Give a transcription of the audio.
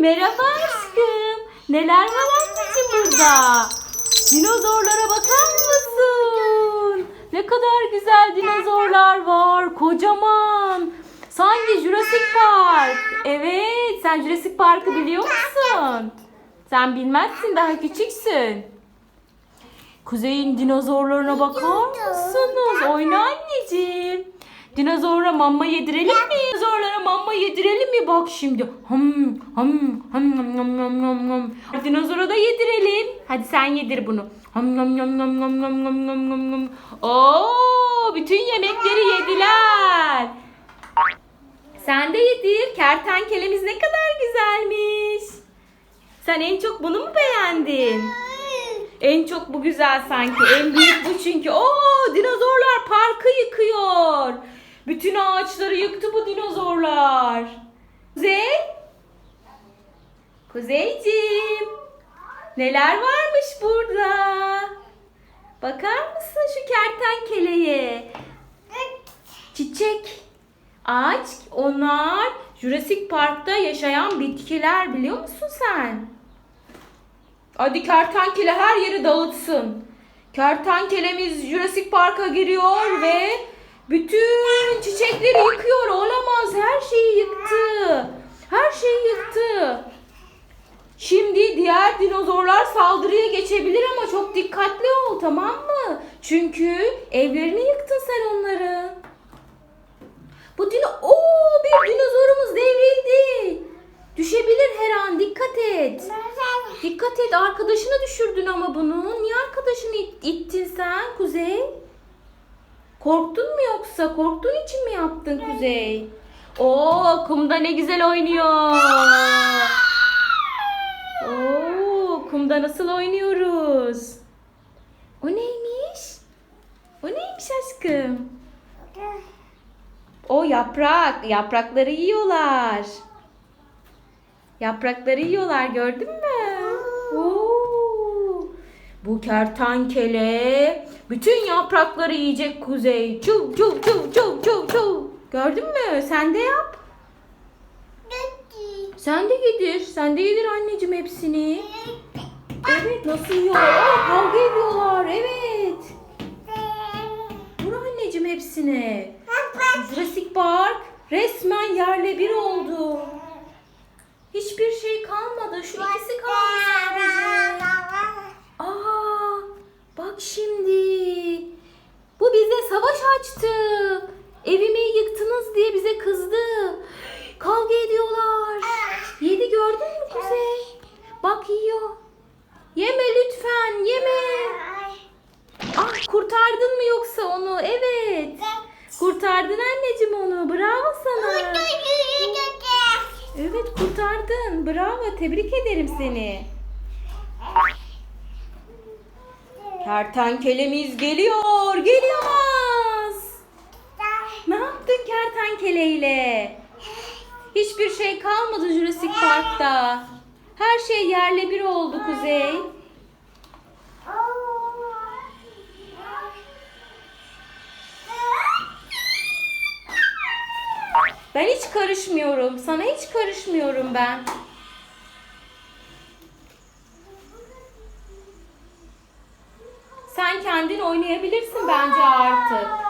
Merhaba aşkım. Neler var anneciğim burada? Dinozorlara bakar mısın? Ne kadar güzel dinozorlar var. Kocaman. Sanki Jurassic Park. Evet, sen Jurassic Park'ı biliyor musun? Sen bilmezsin, daha küçüksün. Kuzey'in dinozorlarına bakar mısınız? Oyna anneciğim. Dinozorlara mama yedirelim mi? Dinozorlara mama yedirelim mi? Bak şimdi. Hım hım hım hım hım hım hım. Dinozora da yedirelim. Hadi sen yedir bunu. Hım hım hım hım hım hım hım hım hım hım. Oo, bütün yemekleri yediler. Sen de yedir. Kertenkelemiz ne kadar güzelmiş. Sen en çok bunu mu beğendin? En çok bu güzel sanki. En büyük bu çünkü. Oo dinozorlar parkı yıkıyor. Bütün ağaçları yıktı bu dinozorlar. Kuzey? Kuzeyciğim. Neler varmış burada? Bakar mısın şu kertenkeleye? Çiçek. Ağaç. Onlar Jurassic Park'ta yaşayan bitkiler biliyor musun sen? Hadi kertenkele her yeri dağıtsın. Kertenkelemiz Jurassic Park'a giriyor ve bütün çiçekleri yıkıyor. Olamaz. Her şeyi yıktı. Her şeyi yıktı. Şimdi diğer dinozorlar saldırıya geçebilir ama çok dikkatli ol tamam mı? Çünkü evlerini yıktın sen onların. Bu dino... Oo, bir dinozorumuz devrildi. Düşebilir her an. Dikkat et. Dikkat et arkadaşını düşürdün ama bunu. Niye arkadaşını it- ittin sen Kuzey? Korktun mu yoksa? Korktuğun için mi yaptın Kuzey? Oo kumda ne güzel oynuyor. Oo kumda nasıl oynuyoruz? O neymiş? O neymiş aşkım? O yaprak. Yaprakları yiyorlar. Yaprakları yiyorlar gördün mü? Bu kertenkele bütün yaprakları yiyecek Kuzey. Çuv çuv çuv çuv çuv çuv. Gördün mü? Sen de yap. Sen de yedir. Sen de yedir anneciğim hepsini. Evet nasıl yiyorlar? Aa, kavga ediyorlar. Evet. Vur anneciğim hepsini. Jurassic Park resmen yerle bir oldu. Hiçbir şey kalmadı. Şu ikisi kaldı sadece. Aa, bak şimdi. Bu bize savaş açtı. Evimi yıktınız diye bize kızdı. Kavga ediyorlar. Yedi gördün mü Kuzey? Bak yiyor. Yeme lütfen yeme. Ah kurtardın mı yoksa onu? Evet. Kurtardın anneciğim onu. Bravo sana. Evet kurtardın. Bravo. Tebrik ederim seni. Kertenkelemiz geliyor. Geliyor. Kertenkeleyle? Hiçbir şey kalmadı Jurassic Park'ta. Her şey yerle bir oldu Kuzey. Ben hiç karışmıyorum. Sana hiç karışmıyorum ben. Sen kendin oynayabilirsin bence artık.